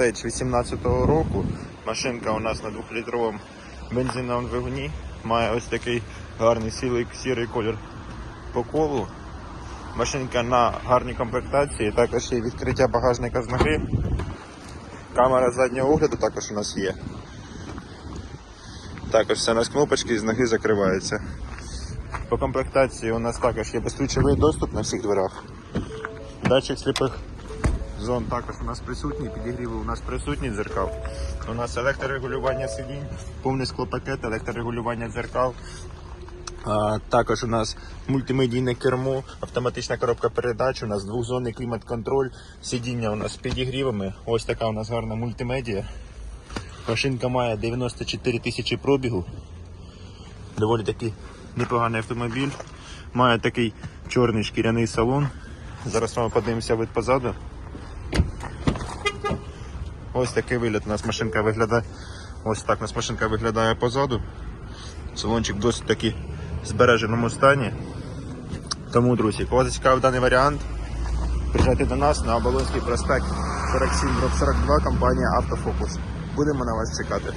Теч 18-го року. Машинка у нас на 2-літровому бензиновому двигуні. Має ось такий гарний сірий, сірий колір по колу. Машинка на гарній комплектації, також є відкриття багажника з ноги. Камера заднього огляду також у нас є. Також все у нас кнопочки з ноги закриваються. По комплектації у нас також є безключовий доступ на всіх дверях. Датчик сліпих зон також у нас присутній, підігріви у нас присутні дзеркал. У нас електрорегулювання сидінь, повний склопакет, електрорегулювання дзеркал. А, також у нас мультимедійне кермо, автоматична коробка передач, у нас двохзонний клімат-контроль, сидіння у нас з підігрівами. Ось така у нас гарна мультимедія. Машинка має 94 тисячі пробігу. Доволі таки непоганий автомобіль. Має такий чорний шкіряний салон. Зараз ми подивимося вид позаду. Ось такий вигляд у нас машинка виглядає. Ось так у нас машинка виглядає позаду. Салончик в досить таки збереженому стані. Тому, друзі, кого зацікавив даний варіант, приїжджайте до нас на Оболонський проспект 47 42 компанія Автофокус. Будемо на вас чекати.